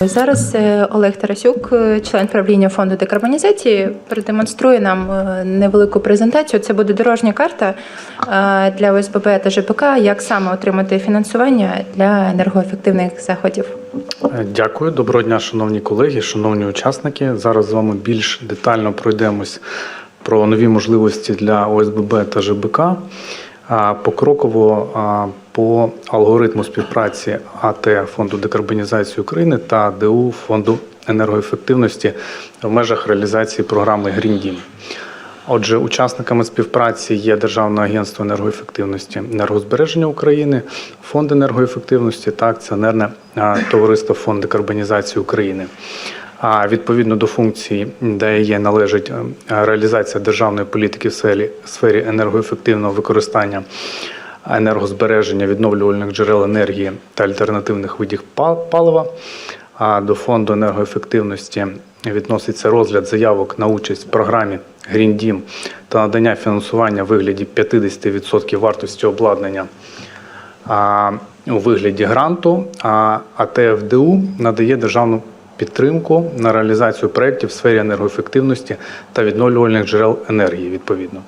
Зараз е, Олег Тарасюк, е, член правління фонду декарбонізації, продемонструє нам е, невелику презентацію. Це буде дорожня карта для ОСББ та ЖПК, як саме отримати фінансування для енергоефективних заходів. Дякую, доброго дня, шановні колеги, шановні учасники. Зараз з вами більш детально пройдемось про нові можливості для ОСББ та ЖБК. Покроково по алгоритму співпраці АТ фонду декарбонізації України та ДУ фонду енергоефективності в межах реалізації програми Deal. Отже, учасниками співпраці є Державне агентство енергоефективності енергозбереження України, фонд енергоефективності та акціонерне товариство Фонд декарбонізації України. А відповідно до функції ДАЄ належить е, реалізація державної політики в сфері енергоефективного використання енергозбереження відновлювальних джерел енергії та альтернативних видів палива. А до фонду енергоефективності відноситься розгляд заявок на участь в програмі Green Deal та надання фінансування в вигляді 50% вартості обладнання а, у вигляді гранту. А АТФДУ надає державну підтримку на реалізацію проєктів в сфері енергоефективності та відновлювальних джерел енергії. Відповідно.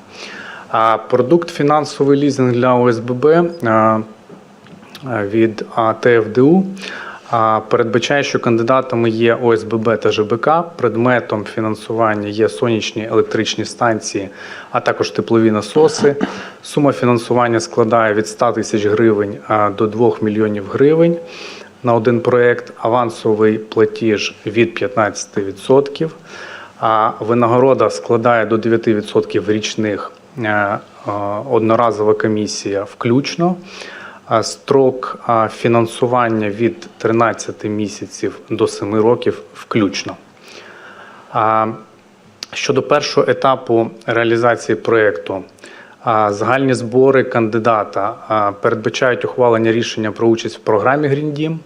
Продукт фінансовий лізинг для ОСББ від АТФДУ а, передбачає, що кандидатами є ОСББ та ЖБК. Предметом фінансування є сонячні електричні станції, а також теплові насоси. Сума фінансування складає від 100 тисяч гривень до 2 мільйонів гривень на один проєкт. Авансовий платіж від 15%. А винагорода складає до 9% річних е, е, одноразова комісія включно. Строк фінансування від 13 місяців до 7 років включно. Щодо першого етапу реалізації проєкту, загальні збори кандидата передбачають ухвалення рішення про участь в програмі Deal.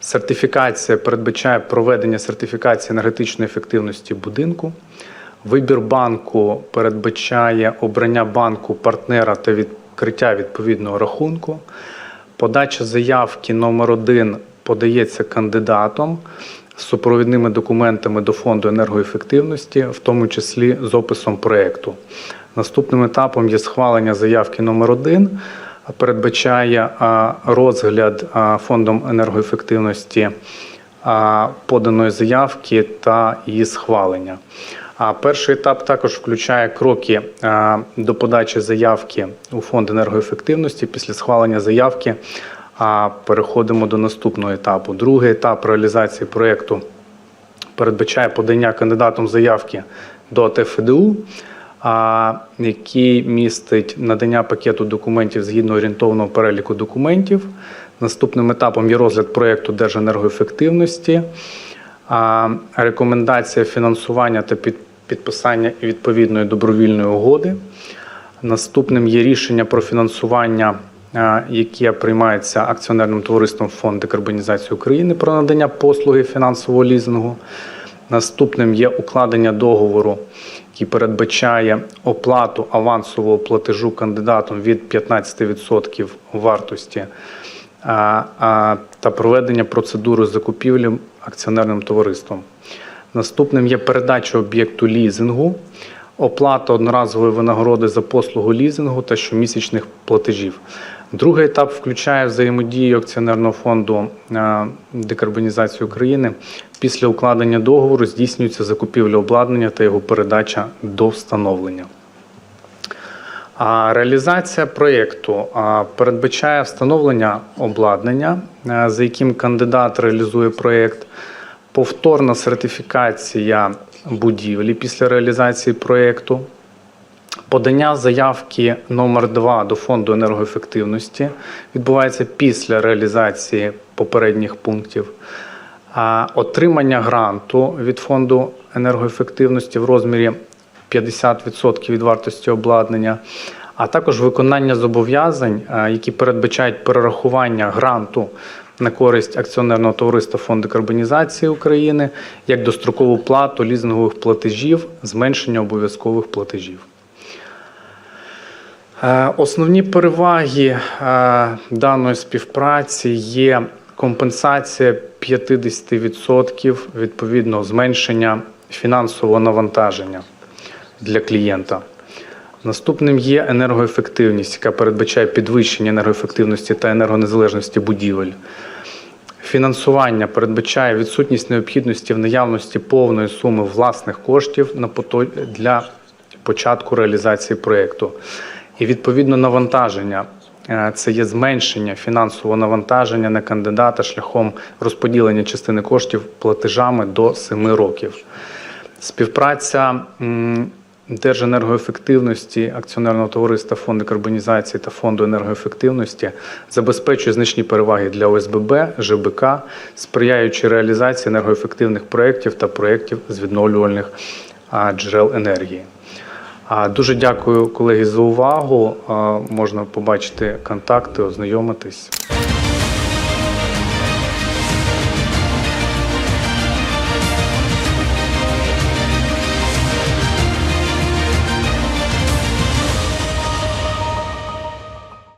Сертифікація передбачає проведення сертифікації енергетичної ефективності будинку. Вибір банку передбачає обрання банку партнера та відкриття відповідного рахунку. Подача заявки номер 1 подається кандидатом з супровідними документами до фонду енергоефективності, в тому числі з описом проєкту. Наступним етапом є схвалення заявки номер 1 передбачає розгляд фондом енергоефективності поданої заявки та її схвалення. А перший етап також включає кроки до подачі заявки у фонд енергоефективності. Після схвалення заявки переходимо до наступного етапу. Другий етап реалізації проєкту передбачає подання кандидатом заявки до АТФДУ, який містить надання пакету документів згідно орієнтовного переліку документів. Наступним етапом є розгляд проєкту Держенергоефективності, рекомендація фінансування та під- підписання відповідної добровільної угоди. Наступним є рішення про фінансування, яке приймається акціонерним товариством Фонд декарбонізації України про надання послуги фінансового лізингу. Наступним є укладення договору, який передбачає оплату авансового платежу кандидатом від 15% вартості а, а, та проведення процедури закупівлі акціонерним товариством. Наступним є передача об'єкту лізингу, оплата одноразової винагороди за послугу лізингу та щомісячних платежів. Другий етап включає взаємодію акціонерного фонду е, декарбонізації України. Після укладення договору здійснюється закупівля обладнання та його передача до встановлення. А реалізація проєкту передбачає встановлення обладнання, за яким кандидат реалізує проєкт, повторна сертифікація будівлі після реалізації проєкту, подання заявки номер 2 до фонду енергоефективності відбувається після реалізації попередніх пунктів. Отримання гранту від фонду енергоефективності в розмірі 50% від вартості обладнання, а також виконання зобов'язань, які передбачають перерахування гранту на користь акціонерного товариства Фонд декарбонізації України як дострокову плату лізингових платежів, зменшення обов'язкових платежів. Е, Основні переваги е, даної співпраці є компенсація 50% відповідно зменшення фінансового навантаження для клієнта. Наступним є енергоефективність, яка передбачає підвищення енергоефективності та енергонезалежності будівель. Фінансування передбачає відсутність необхідності в наявності повної суми власних коштів для початку реалізації проєкту. І відповідно навантаження Е, це є зменшення фінансового навантаження на кандидата шляхом розподілення частини коштів платежами до 7 років. Співпраця Держенергоефективності акціонерного товариства Фонду карбонізації та фонду енергоефективності забезпечує значні переваги для ОСББ, ЖБК, сприяючи реалізації енергоефективних проєктів та проєктів з відновлювальних джерел енергії. Дуже дякую, колеги, за увагу. Можна побачити контакти, ознайомитись.